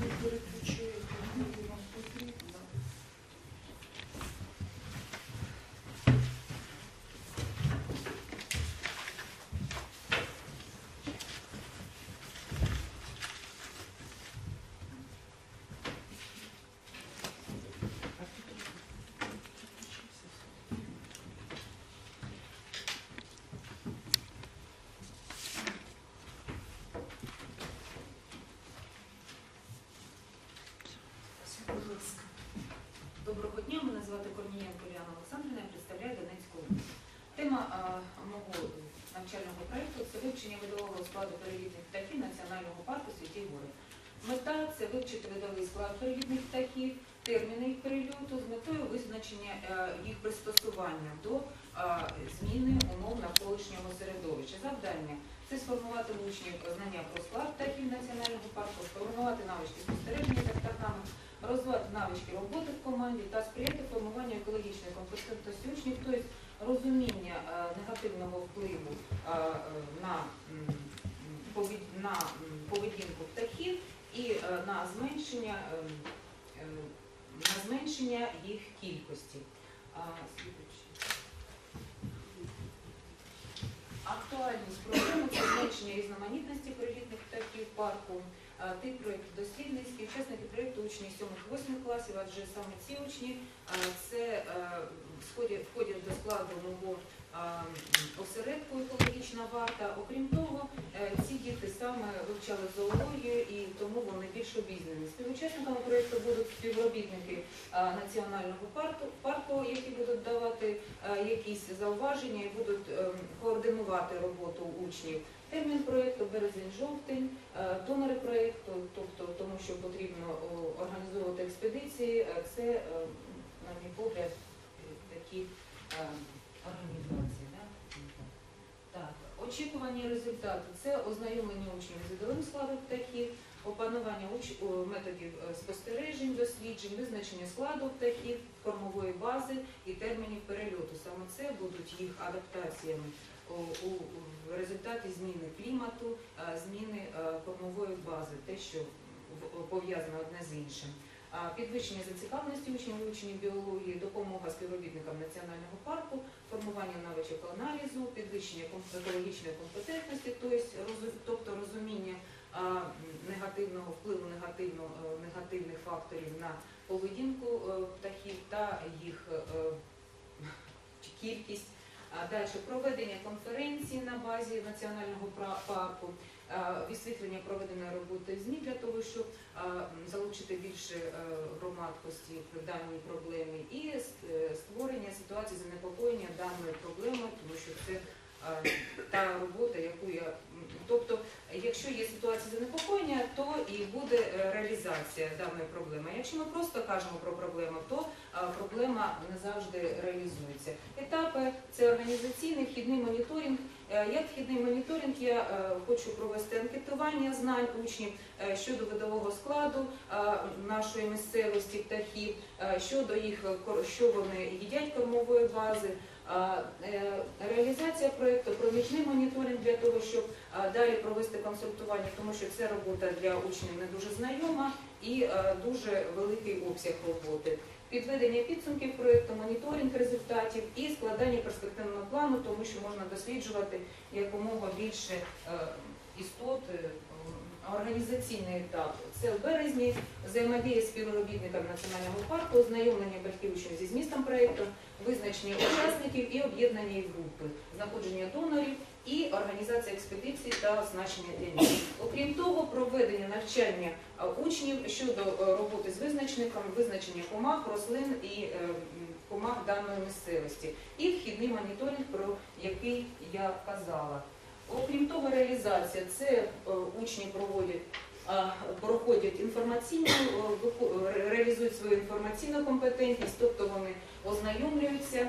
Не переключаєте, коли вам потрібно. А тут переключився. Будь ласка. Доброго дня, мене звати Корнієнко Ліана Олександрівна, я представляю Донецьку область. Тема а, мого навчального проєкту це вивчення видового складу перелітних птахів Національного парку Святі Гори. Мета це вивчити видовий склад перелітних птахів, терміни їх перельоту з метою визначення е, їх пристосування до а, зміни умов навколишнього середовища. Завдання це сформувати в учнів знання про склад птахів національного парку, сформувати навички спостереження за птахами, розвивати навички роботи в команді та сприяти формуванню екологічної компетентності учнів, тобто розуміння е, негативного впливу е, на, поведінку птахів і е, на зменшення, на зменшення їх кількості. А, слідуючий. Актуальність проблеми це зменшення різноманітності перелітних птахів парку. Тип проєкту дослідницький, учасники проєкту учні 7-8 класів, адже саме ці учні це е, входять до складу мого осередку екологічна варта. Окрім того, е, ці діти саме вивчали зоологію і тому вони більш обізнані. Співучасниками проєкту будуть співробітники національного парку, парку, які будуть давати е, якісь зауваження і будуть координувати роботу учнів. Термін проєкту березень-жовтень, е, донори проєкту, тобто тому, що потрібно організовувати експедиції, е, це, е, на мій погляд, е, такі е, організації. Очікувані результати це ознайомлення учнів з видовим складом птахів, опанування методів е, спостережень, досліджень, визначення складу птахів, кормової бази і термінів перельоту. Саме це будуть їх адаптаціями у, результаті зміни клімату, е, зміни е, кормової бази, те, що пов'язано одне з іншим. Підвищення зацікавленості учнів вивчення біології, допомога співробітникам національного парку, формування навичок аналізу, підвищення екологічної компетентності, тобто тобто розуміння негативного впливу негативно, е, негативних факторів на поведінку е, птахів та їх е, кількість. Далі проведення конференції на базі національного парку, а, висвітлення проведеної роботи ЗМІ для того, щоб залучити більше громадкості громадськості в даній проблемі, і е, створення ситуації занепокоєння даною проблемою, тому що це е, та робота, яку я тобто, якщо є ситуація занепокоєння, то і буде е, реалізація даної проблеми. Якщо ми просто кажемо про проблему, то проблема не завжди реалізується. Етапи це організаційний вхідний моніторинг. Е, Як вхідний моніторинг я е, хочу провести анкетування знань учнів щодо видового складу нашої місцевості птахів, щодо їх що вони їдять кормової бази. Е, Реалізація проєкту, проміжний моніторинг для того, щоб далі провести консультування, тому що це робота для учнів не дуже знайома і е, дуже великий обсяг роботи. Підведення підсумків проєкту, моніторинг результатів і складання перспективного плану, тому що можна досліджувати якомога більше е, істот. Е, Організаційний етап це в березні взаємодія з співробітниками національного парку, ознайомлення батьків учнів зі змістом проєкту, визначення учасників і об'єднання їх групи, знаходження донорів і організація експедицій та оснащення них. Окрім того, проведення навчання учнів щодо е, роботи з визначниками, визначення комах, рослин і е, комах даної місцевості, і вхідний моніторинг, про який я казала. Окрім того, реалізація це е, учні. Проходять інформаційну, е, реалізують свою інформаційну компетентність, тобто вони ознайомлюються.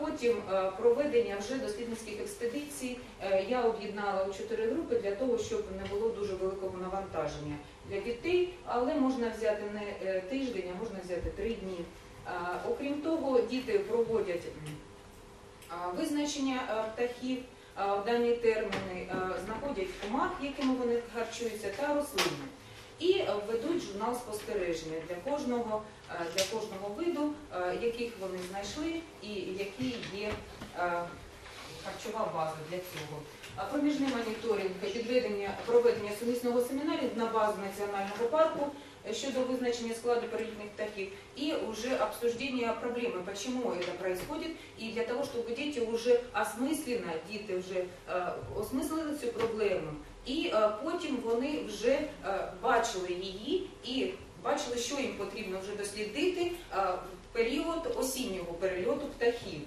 Потім е, проведення вже дослідницьких експедицій я об'єднала у чотири групи для того, щоб не було дуже великого навантаження для дітей, але можна взяти не тиждень, а можна взяти три дні. Окрім того, діти проводять визначення птахів в дані терміни, е, знаходять комах, якими вони харчуються, та рослини. і е, ведуть журнал спостереження для кожного, е, для кожного виду, е, яких вони знайшли і які є е, харчова база для цього. Проміжний моніторинг підведення проведення сумісного семінарів на базу національного парку щодо визначення складу перелітних птахів и уже обсуждение проблемы, почему это происходит, и для того, чтобы дети уже осмысленно, діти вже е, осмислили цю проблему, і е, потім вони вже е, бачили її і бачили, що їм потрібно вже дослідити е, в період осіннього перельоту птахів.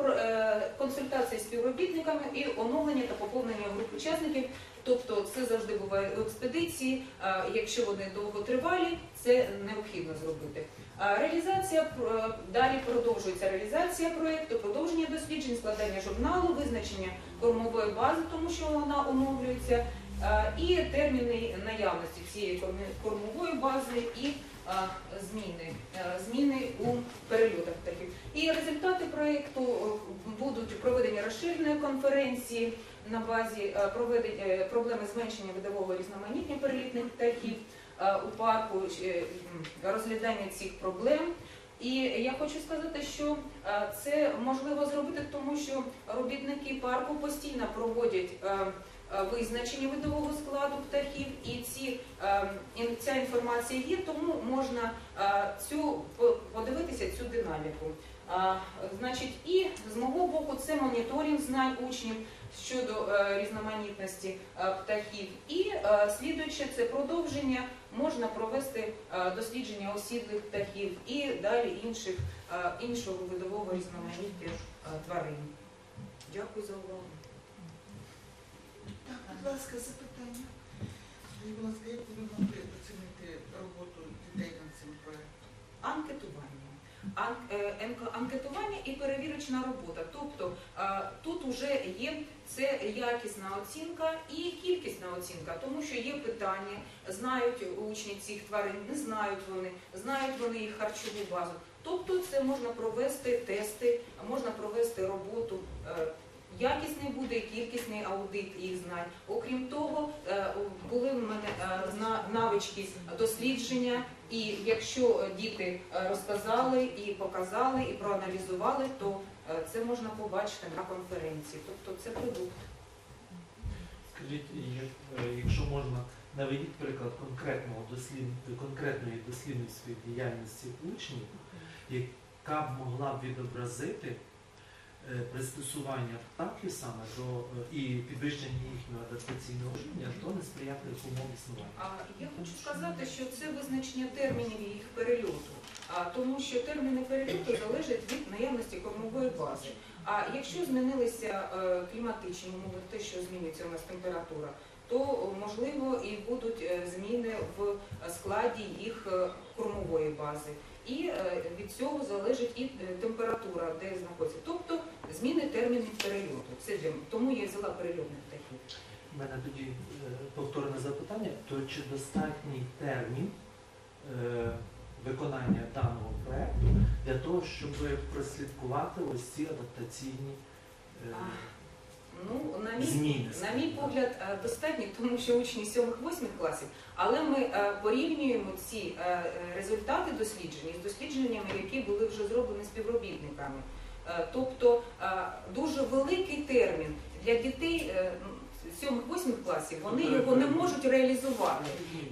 Е, Консультації з співробітниками і оновлення та поповнення груп учасників. Тобто це завжди буває в експедиції. Якщо вони довготривалі, це необхідно зробити. Реалізація е, далі продовжується реалізація проєкту, продовження досліджень, складання журналу, визначення кормової бази, тому що вона оновлюється, е, і терміни наявності цієї кормової бази і е, зміни, е, зміни у перельотах птахів. І результати проєкту е, будуть проведення розширеної конференції на базі е, е, проблеми зменшення видового різноманіття перелітних птахів е, у парку, е, розглядання цих проблем. І я хочу сказати, що е, це можливо зробити, тому що робітники парку постійно проводять е, е, визначення видового складу птахів, і ці е, ця інформація є, тому можна е, цю подивитися цю динаміку. Значить, і з мого боку, це моніторинг знань учнів щодо е, різноманітності е, птахів. І е, слідуюче це продовження можна провести е, дослідження осідлих птахів і далі інших, е, іншого видового різноманіття е, тварин. Дякую за увагу. Так, будь ласка, запитання. Будь ласка, як ви могли оцінити роботу дітей над цим проєктом? Анкетування. Ан- е, Анкетування і перевірочна робота. Тобто е, тут вже є це якісна оцінка і кількісна оцінка, тому що є питання, знають учні цих тварин, не знають вони, знають вони їх харчову базу. Тобто це можна провести тести, можна провести роботу. Якісний буде кількісний аудит їх знань. Окрім того, е, були в мене е, навички дослідження, і якщо діти е, розказали і показали, і проаналізували, то це можна побачити на конференції. Тобто це продукт. Скажіть, якщо можна, наведіть приклад конкретного дослід... конкретної дослідницької діяльності учнів, яка б могла б відобразити пристосування птахів саме до е, і підвищення їхнього адаптаційного рівня до несприятливих умов існування. А я хочу сказати, що це визначення термінів їх перельоту, а тому що терміни перельоту залежать від наявності кормової бази. А якщо змінилися е, кліматичні умови, те, що змінюється у нас температура, то можливо і будуть е, зміни в складі їх е, кормової бази. І е, від цього залежить і е, температура, де знаходиться. Тобто зміни термінів перельоту. Це для тому я взяла перельотних птахів. У мене тоді е, повторне запитання, то чи достатній термін е, виконання даного проекту для того, щоб прослідкувати ось ці адаптаційні е, Ну, на мій зміни? На мій погляд, е, достатньо, тому що учні 7-8 класів, але ми е, порівнюємо ці е, результати досліджень з дослідженнями, які були вже зроблені співробітниками. Тобто дуже великий термін для дітей е, 7-8 класів, вони його не можуть реалізувати.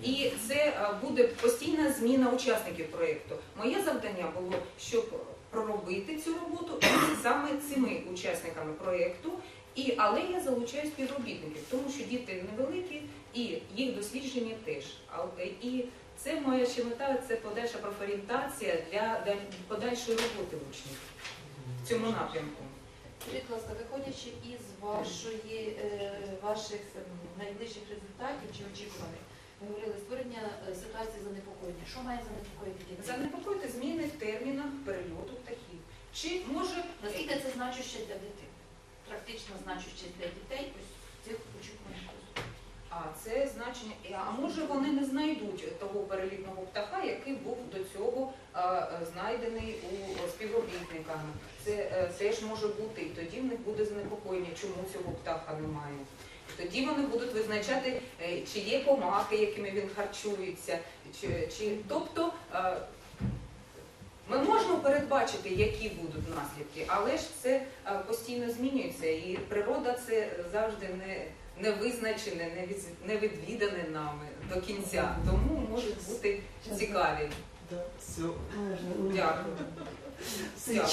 І це буде постійна зміна учасників проєкту. Моє завдання було, щоб проробити цю роботу саме цими учасниками проєкту. І, але я залучаю співробітників, тому що діти невеликі і їх дослідження теж. Е, І це моя ще мета це подальша профорієнтація для, подальшої роботи учнів в цьому напрямку. Скажіть, будь ласка, виходячи із вашої, е, ваших ем, найближчих результатів чи очікуваних, ви говорили створення е, ситуації занепокоєння. Що має занепокоїти дітей? Занепокоїти зміни в термінах перельоту птахів. Чи може Наскільки це значуще для дітей? Практично значуще для дітей ось цих очікуваних результатів. А це значення, а може вони не знайдуть того перелітного птаха, який був до цього е, е, знайдений у співробітниками. Це е, теж може бути, і тоді в них буде занепокоєння, чому цього птаха немає. Тоді вони будуть визначати, чи є комахи, якими він харчується, чи, чи тобто. Ми можемо передбачити, які будуть наслідки, але ж це е, постійно змінюється, і природа це завжди не, не визначене, не, від- не відвідане нами до кінця. Тому можуть бути цікаві. Все. Дякую. Дякую.